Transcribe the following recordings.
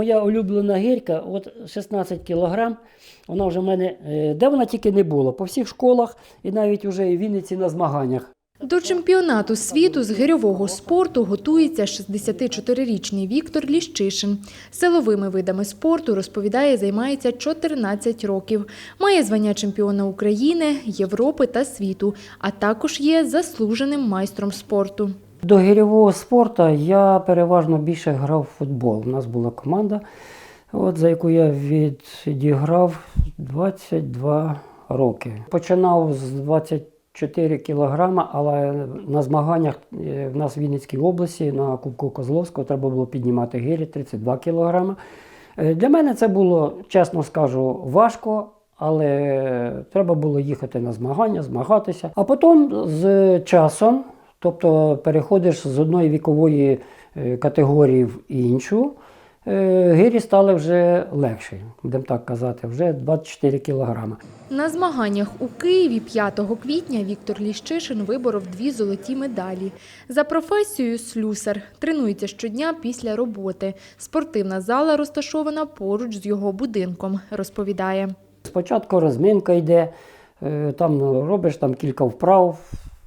моя улюблена гірка, от 16 кілограм, вона вже в мене, е, де вона тільки не була, по всіх школах і навіть уже в Вінниці на змаганнях. До чемпіонату світу з гирьового спорту готується 64-річний Віктор Ліщишин. Силовими видами спорту, розповідає, займається 14 років. Має звання чемпіона України, Європи та світу, а також є заслуженим майстром спорту. До гірьового спорту я переважно більше грав в футбол. У нас була команда, от, за яку я відіграв 22 роки. Починав з 24 кілограма, але на змаганнях е, в нас в Вінницькій області на Кубку Козловського треба було піднімати гирі 32 кілограма. Е, Для мене це було, чесно скажу, важко. Але треба було їхати на змагання, змагатися. А потім з часом, тобто переходиш з одної вікової е, категорії в іншу, е, гирі стали вже легші, будемо так казати, вже 24 кілограми. На змаганнях у Києві 5 квітня Віктор Ліщишин виборов дві золоті медалі. За професією слюсар. Тренується щодня після роботи. Спортивна зала розташована поруч з його будинком, розповідає. Спочатку розминка йде, е, там робиш там кілька вправ,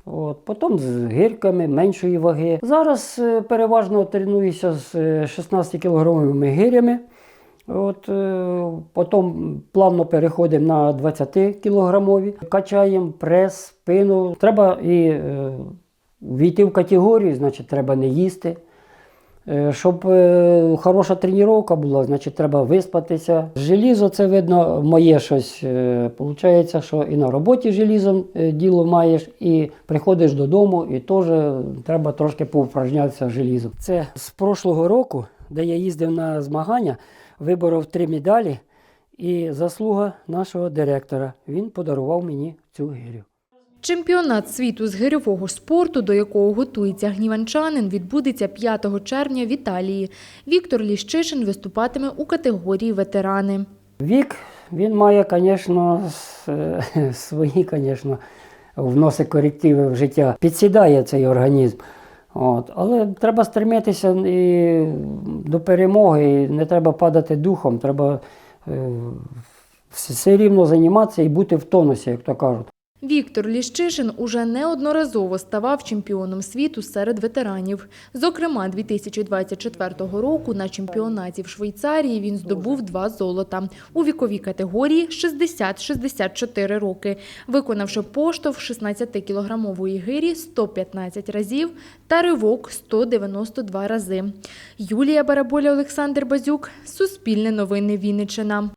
от, потім з гирьками меншої ваги. Зараз е, переважно тренуюся з 16-кілограмовими гирями. От, е, потім плавно переходимо на 20-кілограмові, качаємо прес, спину. Треба і е, війти в категорію, значить, треба не їсти. Е, Щоб е, хороша тренування була, значить треба виспатися. Желізо це видно моє щось. Е, Получається, що і на роботі желізом діло маєш, і приходиш додому, і теж треба трошки поупражнятися желізом. Це з прошлого року, де я їздив на змагання, виборов три медалі, і заслуга нашого директора. Він подарував мені цю гирю. Чемпіонат світу з гирьового спорту, до якого готується гніванчанин, відбудеться 5 червня в Італії. Віктор Ліщишин виступатиме у категорії ветерани. Вік, він має, звісно, свої, звісно, вносить корективи в життя. Підсідає цей організм. От. Але треба стремитися і до перемоги, і не треба падати духом, треба е, все рівно займатися і бути в тонусі, як то кажуть. Віктор Ліщишин уже неодноразово ставав чемпіоном світу серед ветеранів. Зокрема, 2024 року на чемпіонаті в Швейцарії він здобув два золота у віковій категорії 60-64 роки, виконавши поштовх 16-кілограмової гирі 115 разів та ривок 192 рази. Юлія Бараболя, Олександр Базюк, Суспільне новини Вінниччина.